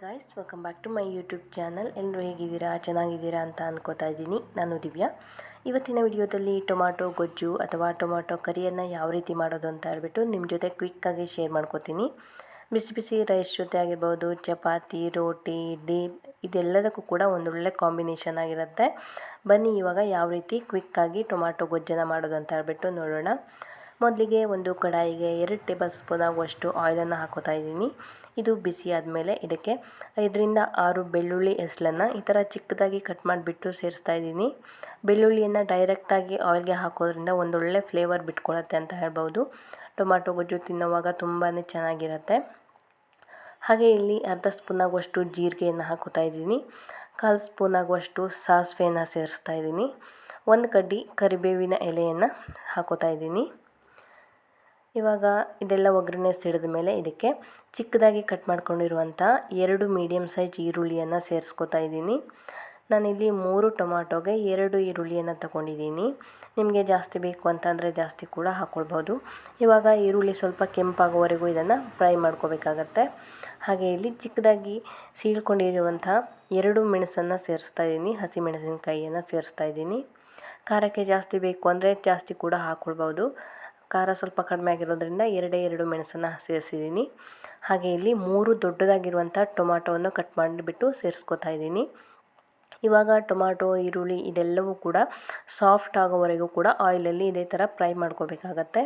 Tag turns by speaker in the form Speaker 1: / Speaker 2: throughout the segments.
Speaker 1: Guys welcome back to my YouTube channel ಎಲ್ಲರೂ ಹೇಗಿದ್ದೀರಾ? ಚೆನ್ನಾಗಿದ್ದೀರಾ ಅಂತ ಅನ್ಕೋತಾ ಇದ್ದೀನಿ. ನಾನು ದಿವ್ಯಾ. ಇವತ್ತಿನ ವಿಡಿಯೋದಲ್ಲಿ ಟೊಮ್ಯಾಟೊ ಗೊಜ್ಜು ಅಥವಾ ಟೊಮ್ಯಾಟೊ ಕರಿಯನ್ನು ಯಾವ ರೀತಿ ಮಾಡೋದು ಅಂತ ಹೇಳ್ಬಿಟ್ಟು ನಿಮ್ಮ ಜೊತೆ ಕ್ವಿಕ್ಕಾಗಿ ಶೇರ್ ಮಾಡ್ಕೋತೀನಿ. ಬಿಸಿ ಬಿಸಿ ರೈಸ್ ಜೊತೆ ಆಗಿರ್ಬೋದು, ಚಪಾತಿ, ರೋಟಿ, ಇಡ್ಲಿ, ಇದೆಲ್ಲದಕ್ಕೂ ಕೂಡ ಒಂದೊಳ್ಳೆ ಕಾಂಬಿನೇಷನ್ ಆಗಿರುತ್ತೆ. ಬನ್ನಿ ಇವಾಗ ಯಾವ ರೀತಿ ಕ್ವಿಕ್ಕಾಗಿ ಟೊಮ್ಯಾಟೊ ಗೊಜ್ಜನ್ನು ಮಾಡೋದು ಅಂತ ಹೇಳ್ಬಿಟ್ಟು ನೋಡೋಣ. ಮೊದಲಿಗೆ ಒಂದು ಕಡಾಯಿಗೆ ಎರಡು ಟೇಬಲ್ ಸ್ಪೂನ್ ಆಗುವಷ್ಟು ಆಯಿಲನ್ನು ಹಾಕೋತಾ ಇದ್ದೀನಿ. ಇದು ಬಿಸಿ ಆದಮೇಲೆ ಇದಕ್ಕೆ ಐದರಿಂದ ಆರು ಬೆಳ್ಳುಳ್ಳಿ ಹೆಸ್ಲನ್ನು ಈ ಥರ ಚಿಕ್ಕದಾಗಿ ಕಟ್ ಮಾಡಿಬಿಟ್ಟು ಸೇರಿಸ್ತಾ ಇದ್ದೀನಿ. ಬೆಳ್ಳುಳ್ಳಿಯನ್ನು ಡೈರೆಕ್ಟಾಗಿ ಆಯಿಲ್ಗೆ ಹಾಕೋದ್ರಿಂದ ಒಂದೊಳ್ಳೆ ಫ್ಲೇವರ್ ಬಿಟ್ಕೊಳತ್ತೆ ಅಂತ ಹೇಳ್ಬೋದು. ಟೊಮಾಟೊ ಗೊಜ್ಜು ತಿನ್ನುವಾಗ ತುಂಬಾ ಚೆನ್ನಾಗಿರುತ್ತೆ. ಹಾಗೆ ಇಲ್ಲಿ ಅರ್ಧ ಸ್ಪೂನ್ ಆಗುವಷ್ಟು ಜೀರಿಗೆಯನ್ನು ಹಾಕೋತಾ ಇದ್ದೀನಿ. ಕಾಲು ಸ್ಪೂನ್ ಆಗುವಷ್ಟು ಸಾಸಿವೆಯನ್ನು ಸೇರಿಸ್ತಾ ಇದ್ದೀನಿ. ಒಂದು ಕಡ್ಡಿ ಕರಿಬೇವಿನ ಎಲೆಯನ್ನು ಹಾಕೋತಾ ಇದ್ದೀನಿ. ಇವಾಗ ಇದೆಲ್ಲ ಒಗ್ಗರಣೆ ಸಿಡಿದ ಮೇಲೆ ಇದಕ್ಕೆ ಚಿಕ್ಕದಾಗಿ ಕಟ್ ಮಾಡ್ಕೊಂಡಿರುವಂಥ ಎರಡು ಮೀಡಿಯಮ್ ಸೈಜ್ ಈರುಳ್ಳಿಯನ್ನು ಸೇರಿಸ್ಕೊತಾ ಇದ್ದೀನಿ. ನಾನಿಲ್ಲಿ ಮೂರು ಟೊಮಾಟೊಗೆ ಎರಡು ಈರುಳ್ಳಿಯನ್ನು ತಗೊಂಡಿದ್ದೀನಿ. ನಿಮಗೆ ಜಾಸ್ತಿ ಬೇಕು ಅಂತಂದರೆ ಜಾಸ್ತಿ ಕೂಡ ಹಾಕ್ಕೊಳ್ಬೋದು ಇವಾಗ ಈರುಳ್ಳಿ ಸ್ವಲ್ಪ ಕೆಂಪಾಗುವವರೆಗೂ ಇದನ್ನು ಫ್ರೈ ಮಾಡ್ಕೋಬೇಕಾಗತ್ತೆ. ಹಾಗೆ ಇಲ್ಲಿ ಚಿಕ್ಕದಾಗಿ ಸೀಳ್ಕೊಂಡಿರುವಂಥ ಎರಡು ಮೆಣಸನ್ನು ಸೇರಿಸ್ತಾ ಇದ್ದೀನಿ. ಹಸಿ ಮೆಣಸಿನಕಾಯಿಯನ್ನು ಸೇರಿಸ್ತಾ ಇದ್ದೀನಿ. ಖಾರಕ್ಕೆ ಜಾಸ್ತಿ ಬೇಕು ಅಂದರೆ ಜಾಸ್ತಿ ಕೂಡ ಹಾಕ್ಕೊಳ್ಬೋದು ಖಾರ ಸ್ವಲ್ಪ ಕಡಿಮೆ ಆಗಿರೋದ್ರಿಂದ ಎರಡೇ ಎರಡು ಮೆಣಸನ್ನು ಸೇರಿಸಿದ್ದೀನಿ. ಹಾಗೆ ಇಲ್ಲಿ ಮೂರು ದೊಡ್ಡದಾಗಿರುವಂಥ ಟೊಮಾಟೋವನ್ನು ಕಟ್ ಮಾಡಿಬಿಟ್ಟು ಸೇರಿಸ್ಕೊತಾ ಇದ್ದೀನಿ. ಇವಾಗ ಟೊಮ್ಯಾಟೊ ಈರುಳ್ಳಿ ಇದೆಲ್ಲವೂ ಕೂಡ ಸಾಫ್ಟ್ ಆಗೋವರೆಗೂ ಕೂಡ ಆಯಿಲಲ್ಲಿ ಇದೇ ಥರ ಫ್ರೈ ಮಾಡ್ಕೋಬೇಕಾಗತ್ತೆ.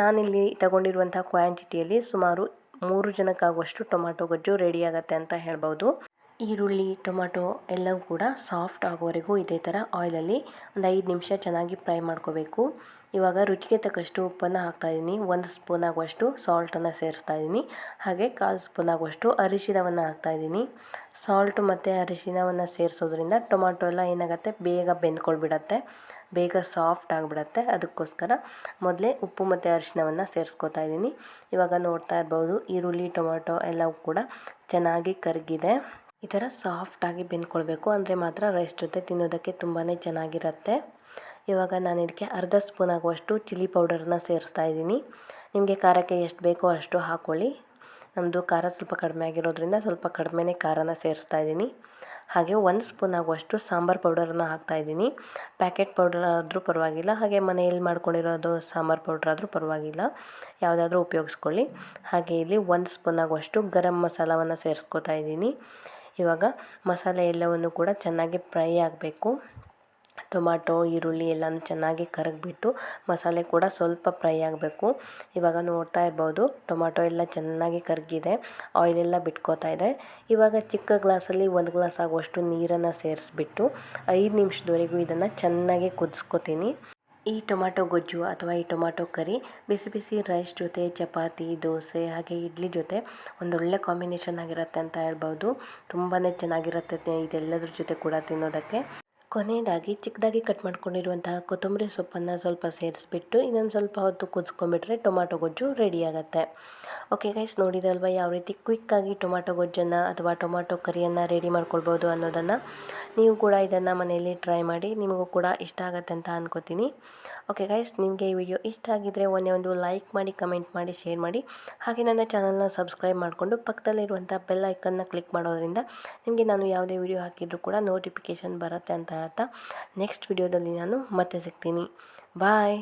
Speaker 1: ನಾನಿಲ್ಲಿ ತಗೊಂಡಿರುವಂಥ ಕ್ವಾಂಟಿಟಿಯಲ್ಲಿ ಸುಮಾರು ಮೂರು ಜನಕ್ಕಾಗುವಷ್ಟು ಟೊಮ್ಯಾಟೊ ಗೊಜ್ಜು ರೆಡಿ ಅಂತ ಹೇಳ್ಬೋದು. ಈರುಳ್ಳಿ, ಟೊಮಾಟೊ ಎಲ್ಲವೂ ಕೂಡ ಸಾಫ್ಟ್ ಆಗೋವರೆಗೂ ಇದೇ ಥರ ಆಯಿಲಲ್ಲಿ ಒಂದು ಐದು ನಿಮಿಷ ಚೆನ್ನಾಗಿ ಫ್ರೈ ಮಾಡ್ಕೋಬೇಕು. ಇವಾಗ ರುಚಿಗೆ ತಕ್ಕಷ್ಟು ಉಪ್ಪನ್ನು ಹಾಕ್ತಾಯಿದ್ದೀನಿ ಒಂದು ಸ್ಪೂನ್ ಆಗುವಷ್ಟು ಸಾಲ್ಟನ್ನು ಸೇರಿಸ್ತಾ ಇದ್ದೀನಿ. ಹಾಗೆ ಕಾಲು ಸ್ಪೂನ್ ಆಗುವಷ್ಟು ಅರಿಶಿನವನ್ನು ಹಾಕ್ತಾಯಿದ್ದೀನಿ ಸಾಲ್ಟು ಮತ್ತು ಅರಿಶಿನವನ್ನು ಸೇರಿಸೋದ್ರಿಂದ ಟೊಮಾಟೊ ಎಲ್ಲ ಏನಾಗುತ್ತೆ? ಬೇಗ ಬೆಂದ್ಕೊಳ್ಬಿಡತ್ತೆ. ಬೇಗ ಸಾಫ್ಟ್ ಆಗಿಬಿಡತ್ತೆ. ಅದಕ್ಕೋಸ್ಕರ ಮೊದಲೇ ಉಪ್ಪು ಮತ್ತು ಅರಿಶಿನವನ್ನು ಸೇರಿಸ್ಕೋತಾ ಇದ್ದೀನಿ. ಇವಾಗ ನೋಡ್ತಾ ಇರ್ಬೋದು, ಈರುಳ್ಳಿ, ಟೊಮಾಟೊ ಎಲ್ಲವೂ ಕೂಡ ಚೆನ್ನಾಗಿ ಕರಗಿದೆ. ಈ ಥರ ಸಾಫ್ಟಾಗಿ ಬೆಂದ್ಕೊಳ್ಬೇಕು. ಅಂದರೆ ಮಾತ್ರ ರೈಸ್ ಜೊತೆ ತಿನ್ನೋದಕ್ಕೆ ತುಂಬಾ ಚೆನ್ನಾಗಿರುತ್ತೆ. ಇವಾಗ ನಾನು ಇದಕ್ಕೆ ಅರ್ಧ ಸ್ಪೂನ್ ಆಗುವಷ್ಟು ಚಿಲ್ಲಿ ಪೌಡರನ್ನ ಸೇರಿಸ್ತಾ ಇದ್ದೀನಿ. ನಿಮಗೆ ಖಾರಕ್ಕೆ ಎಷ್ಟು ಬೇಕೋ ಅಷ್ಟು ಹಾಕ್ಕೊಳ್ಳಿ ನಮ್ಮದು ಖಾರ ಸ್ವಲ್ಪ ಕಡಿಮೆ ಆಗಿರೋದ್ರಿಂದ ಸ್ವಲ್ಪ ಕಡಿಮೆನೇ ಖಾರನ ಸೇರಿಸ್ತಾ ಇದ್ದೀನಿ. ಹಾಗೆ ಒಂದು ಸ್ಪೂನ್ ಆಗುವಷ್ಟು ಸಾಂಬಾರು ಪೌಡರನ್ನ ಹಾಕ್ತಾಯಿದ್ದೀನಿ ಪ್ಯಾಕೆಟ್ ಪೌಡರ್ ಆದರೂ ಪರವಾಗಿಲ್ಲ. ಹಾಗೆ ಮನೆಯಲ್ಲಿ ಮಾಡ್ಕೊಂಡಿರೋದು ಸಾಂಬಾರು ಪೌಡರ್ ಆದರೂ ಪರವಾಗಿಲ್ಲ. ಯಾವುದಾದ್ರೂ ಉಪಯೋಗಿಸ್ಕೊಳ್ಳಿ. ಹಾಗೆ ಇಲ್ಲಿ ಒಂದು ಸ್ಪೂನ್ ಆಗುವಷ್ಟು ಗರಂ ಮಸಾಲವನ್ನು ಸೇರಿಸ್ಕೊತಾ ಇದ್ದೀನಿ. ಇವಾಗ ಮಸಾಲೆ ಎಲ್ಲವನ್ನು ಕೂಡ ಚೆನ್ನಾಗಿ ಫ್ರೈ ಆಗಬೇಕು. ಟೊಮಾಟೊ, ಈರುಳ್ಳಿ ಎಲ್ಲನೂ ಚೆನ್ನಾಗಿ ಕರಗಿಬಿಟ್ಟು ಮಸಾಲೆ ಕೂಡ ಸ್ವಲ್ಪ ಫ್ರೈ ಆಗಬೇಕು. ಇವಾಗ ನೋಡ್ತಾ ಇರ್ಬೋದು ಟೊಮಾಟೊ ಎಲ್ಲ ಚೆನ್ನಾಗಿ ಕರಗಿದೆ. ಆಯಿಲೆಲ್ಲ ಬಿಟ್ಕೋತಾ ಇದೆ. ಇವಾಗ ಚಿಕ್ಕ ಗ್ಲಾಸಲ್ಲಿ ಒಂದು ಗ್ಲಾಸ್ ಆಗುವಷ್ಟು ನೀರನ್ನು ಸೇರಿಸ್ಬಿಟ್ಟು ಐದು ನಿಮಿಷದವರೆಗೂ ಇದನ್ನು ಚೆನ್ನಾಗಿ ಕುದಿಸ್ಕೊತೀನಿ. ಈ ಟೊಮ್ಯಾಟೊ ಗೊಜ್ಜು ಅಥವಾ ಈ ಟೊಮ್ಯಾಟೊ ಕರಿ, ಬಿಸಿ ಬಿಸಿ ರೈಸ್ ಜೊತೆ, ಚಪಾತಿ, ದೋಸೆ, ಹಾಗೆ ಇಡ್ಲಿ ಜೊತೆ ಒಂದೊಳ್ಳೆ ಕಾಂಬಿನೇಷನ್ ಆಗಿರುತ್ತೆ ಅಂತ ಹೇಳ್ಬೋದು. ತುಂಬಾ ಚೆನ್ನಾಗಿರುತ್ತೆ ಇದೆಲ್ಲದ್ರ ಜೊತೆ ಕೂಡ ತಿನ್ನೋದಕ್ಕೆ. ಕೊನೆಯದಾಗಿ ಚಿಕ್ಕದಾಗಿ ಕಟ್ ಮಾಡ್ಕೊಂಡಿರುವಂತಹ ಕೊತ್ತಂಬರಿ ಸೊಪ್ಪನ್ನು ಸ್ವಲ್ಪ ಸೇರಿಸ್ಬಿಟ್ಟು ಇನ್ನೊಂದು ಸ್ವಲ್ಪ ಹೊತ್ತು ಕುದಿಸ್ಕೊಂಬಿಟ್ರೆ ಟೊಮ್ಯಾಟೊ ಗೊಜ್ಜು ರೆಡಿ ಆಗುತ್ತೆ. ಓಕೆ ಗೈಸ್ ನೋಡಿದಲ್ವ ಯಾವ ರೀತಿ ಕ್ವಿಕ್ಕಾಗಿ ಟೊಮ್ಯಾಟೊ ಗೊಜ್ಜನ್ನು ಅಥವಾ ಟೊಮ್ಯಾಟೊ ಕರಿಯನ್ನು ರೆಡಿ ಮಾಡ್ಕೊಳ್ಬೋದು ಅನ್ನೋದನ್ನು? ನೀವು ಕೂಡ ಇದನ್ನು ಮನೆಯಲ್ಲಿ ಟ್ರೈ ಮಾಡಿ ನಿಮಗೂ ಕೂಡ ಇಷ್ಟ ಆಗುತ್ತೆ ಅಂತ ಅನ್ಕೋತೀನಿ. ಓಕೆ ಗೈಸ್ ನಿಮಗೆ ಈ ವಿಡಿಯೋ ಇಷ್ಟ ಆಗಿದ್ದರೆ ಒಂದೇ ಒಂದು ಲೈಕ್ ಮಾಡಿ ಕಮೆಂಟ್ ಮಾಡಿ ಶೇರ್ ಮಾಡಿ. ಹಾಗೆ ನನ್ನ ಚಾನಲ್ನ ಸಬ್ಸ್ಕ್ರೈಬ್ ಮಾಡಿಕೊಂಡು ಪಕ್ಕದಲ್ಲಿರುವಂಥ ಬೆಲ್ ಐಕನ್ನ ಕ್ಲಿಕ್ ಮಾಡೋದ್ರಿಂದ ನಿಮಗೆ ನಾನು ಯಾವುದೇ ವಿಡಿಯೋ ಹಾಕಿದರೂ ಕೂಡ ನೋಟಿಫಿಕೇಷನ್ ಬರುತ್ತೆ ಅಂತ ಹೇಳ್ತಾ ನೆಕ್ಸ್ಟ್ ವಿಡಿಯೋದಲ್ಲಿ ನಾನು ಮತ್ತೆ ಸಿಗ್ತೀನಿ. ಬಾಯ್